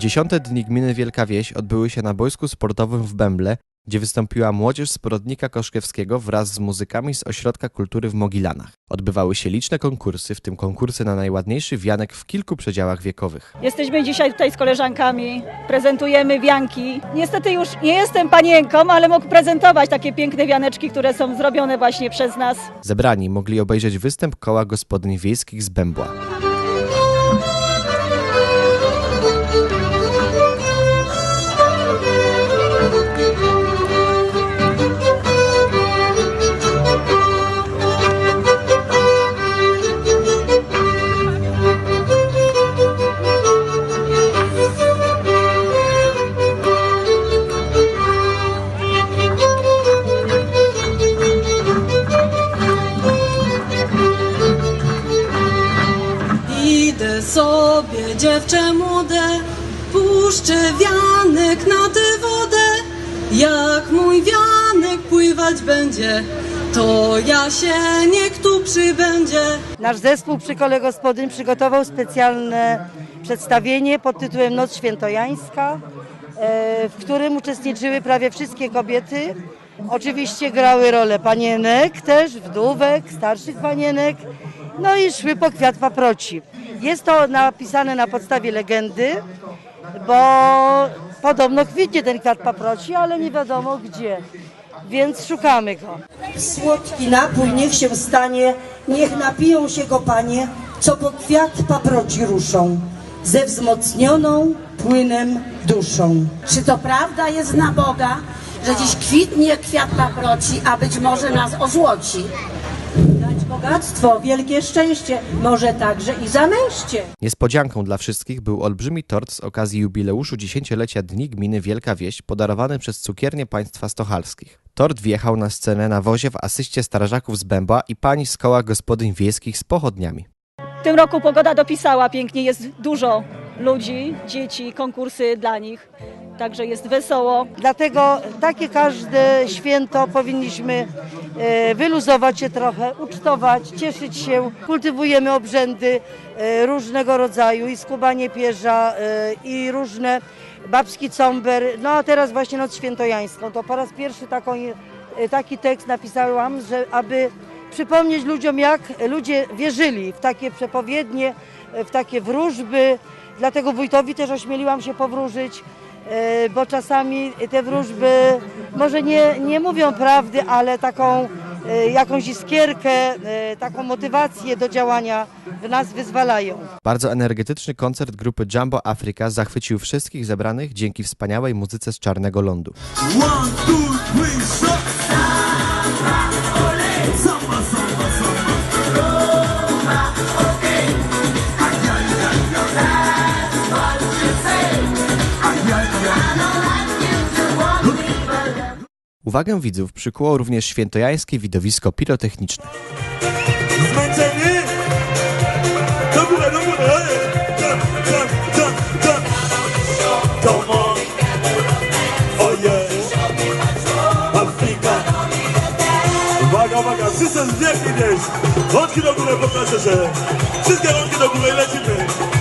Dziesiąte dni gminy Wielka Wieś odbyły się na boisku sportowym w Bęble, gdzie wystąpiła młodzież z Porodnika Koszkiewskiego wraz z muzykami z Ośrodka Kultury w Mogilanach. Odbywały się liczne konkursy, w tym konkursy na najładniejszy wianek w kilku przedziałach wiekowych. Jesteśmy dzisiaj tutaj z koleżankami, prezentujemy wianki. Niestety już nie jestem panienką, ale mogę prezentować takie piękne wianeczki, które są zrobione właśnie przez nas. Zebrani mogli obejrzeć występ koła gospodyń wiejskich z Bębła. Dziewczę młode, puszczę wianek na tę wodę. Jak mój wianek pływać będzie, to ja się niech tu przybędzie. Nasz zespół przy kole gospodyń przygotował specjalne przedstawienie pod tytułem Noc Świętojańska, e, w którym uczestniczyły prawie wszystkie kobiety. Oczywiście grały rolę panienek, też wdówek, starszych panienek, no i szły po kwiat paproci. Jest to napisane na podstawie legendy, bo podobno kwitnie ten kwiat paproci, ale nie wiadomo gdzie, więc szukamy go. Słodki napój niech się stanie, niech napiją się go panie, co po kwiat paproci ruszą, ze wzmocnioną płynem duszą. Czy to prawda jest na Boga, że dziś kwitnie kwiat paproci, a być może nas ozłoci? Dać bogactwo, wielkie szczęście, może także i zamęście. Niespodzianką dla wszystkich był olbrzymi tort z okazji jubileuszu dziesięciolecia Dni Gminy Wielka Wieś, podarowany przez cukiernię państwa stochalskich. Tort wjechał na scenę na wozie w asyście strażaków z Bębła i pani z koła gospodyń wiejskich z pochodniami. W tym roku pogoda dopisała pięknie, jest dużo ludzi, dzieci, konkursy dla nich, także jest wesoło. Dlatego takie każde święto powinniśmy e, wyluzować się trochę, ucztować, cieszyć się. Kultywujemy obrzędy e, różnego rodzaju i skubanie pierza e, i różne babski comber. No a teraz właśnie Noc Świętojańską. To po raz pierwszy taką, taki tekst napisałam, że aby przypomnieć ludziom, jak ludzie wierzyli w takie przepowiednie, w takie wróżby. Dlatego wójtowi też ośmieliłam się powróżyć. E, bo czasami te wróżby może nie, nie mówią prawdy, ale taką e, jakąś iskierkę, e, taką motywację do działania w nas wyzwalają. Bardzo energetyczny koncert grupy Jumbo Africa zachwycił wszystkich zebranych dzięki wspaniałej muzyce z Czarnego Lądu. One, two, three, Uwagę widzów przykuło również świętojańskie widowisko pirotechniczne. Zmęczeni? sisan diya k'i dɛ o kilo kilo ko ka sɛsɛ sisan o kilo kilo i la ti mɛ.